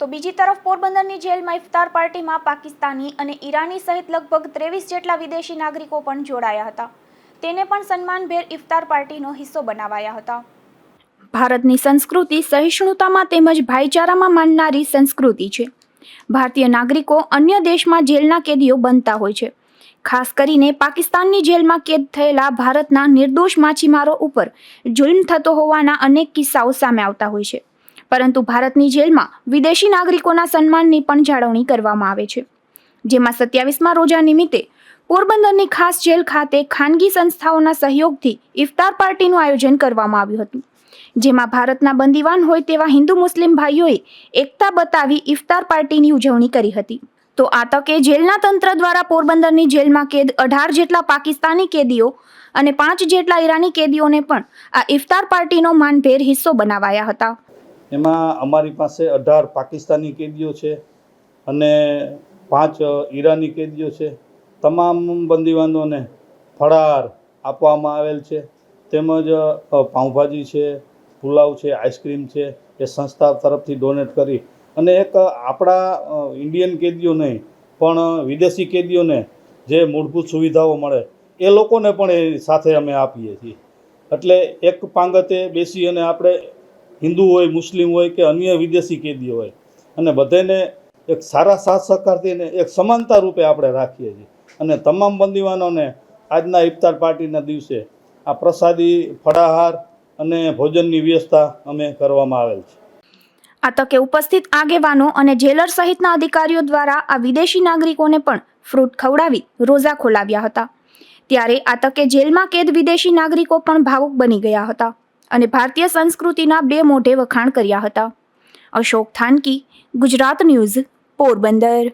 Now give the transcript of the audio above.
તો બીજી તરફ પોરબંદરની જેલમાં ઇફતાર પાર્ટીમાં પાકિસ્તાની અને ઈરાની સહિત લગભગ ત્રેવીસ જેટલા વિદેશી નાગરિકો પણ જોડાયા હતા. તેને પણ સન્માનભેર ઇફતાર પાર્ટીનો હિસ્સો બનાવાયા હતા. ભારતની સંસ્કૃતિ સહિષ્ણુતામાં તેમજ ભાઈચારામાં માનનારી સંસ્કૃતિ છે. ભારતીય નાગરિકો અન્ય દેશમાં જેલના કેદીઓ બનતા હોય છે. ખાસ કરીને પાકિસ્તાનની જેલમાં કેદ થયેલા ભારતના નિર્દોષ માછીમારો ઉપર જુલ્મ થતો હોવાના અનેક કિસ્સાઓ સામે આવતા હોય છે. પરંતુ ભારતની જેલમાં વિદેશી નાગરિકોના સન્માનની પણ જાળવણી કરવામાં આવે છે. જેમાં સત્યાવીસમા રોજા નિમિત્તે પોરબંદરની ખાસ જેલ ખાતે ખાનગી સંસ્થાઓના સહયોગથી ઇફતાર પાર્ટીનું આયોજન કરવામાં આવ્યું હતું. જેમાં ભારતના બંદીવાન હોય તેવા હિન્દુ મુસ્લિમ ભાઈઓએ એકતા બતાવી ઇફતાર પાર્ટીની ઉજવણી કરી હતી. તો આ તકે જેલના તંત્ર દ્વારા પોરબંદરની જેલમાં કેદ અઢાર જેટલા પાકિસ્તાની કેદીઓ અને પાંચ જેટલા ઈરાની કેદીઓને પણ આ ઇફતાર પાર્ટીનો માનભેર હિસ્સો બનાવાયા હતા. એમાં અમારી પાસે અઢાર પાકિસ્તાની કેદીઓ છે અને પાંચ ઈરાની કેદીઓ છે. તમામ બંદીવાનોને ફળાર આપવામાં આવેલ છે. તેમજ પાઉંભાજી છે, પુલાવ છે, આઈસ્ક્રીમ છે, એ સંસ્થા તરફથી ડોનેટ કરી અને એક આપણા ઇન્ડિયન કેદીઓ નહીં, પણ વિદેશી કેદીઓને જે મૂળભૂત સુવિધાઓ મળે, એ લોકોને પણ એ સાથે અમે આપીએ છીએ. એટલે એક પાંગતે બેસી અને આપણે હિન્દુ હોય, મુસ્લિમ હોય કે અન્ય વિદેશી કેદી હોય. અને બધાને એક સારા સાથ સહકારથી ને એક સમાનતા રૂપે આપણે રાખીએ છીએ. અને તમામ બંદીવાનોને આજના ઇફતાર પાર્ટીના દિવસે આ પ્રસાદી, ફળાહાર અને ભોજનની વ્યવસ્થા અમે કરવામાં આવેલ છે. આ તકે ઉપસ્થિત આગેવાનો અને જેલર સહિતના અધિકારીઓ દ્વારા આ વિદેશી નાગરિકોને પણ ફ્રૂટ ખવડાવી રોઝા ખોલાવ્યા હતા. ત્યારે આ તકે જેલમાં કેદ વિદેશી નાગરિકો પણ ભાવુક બની ગયા હતા. અને ભારતીય સંસ્કૃતિના બે મોઢે વખાણ કર્યા હતા. અશોક થાનકી ગુજરાત ન્યૂઝ પોરબંદર.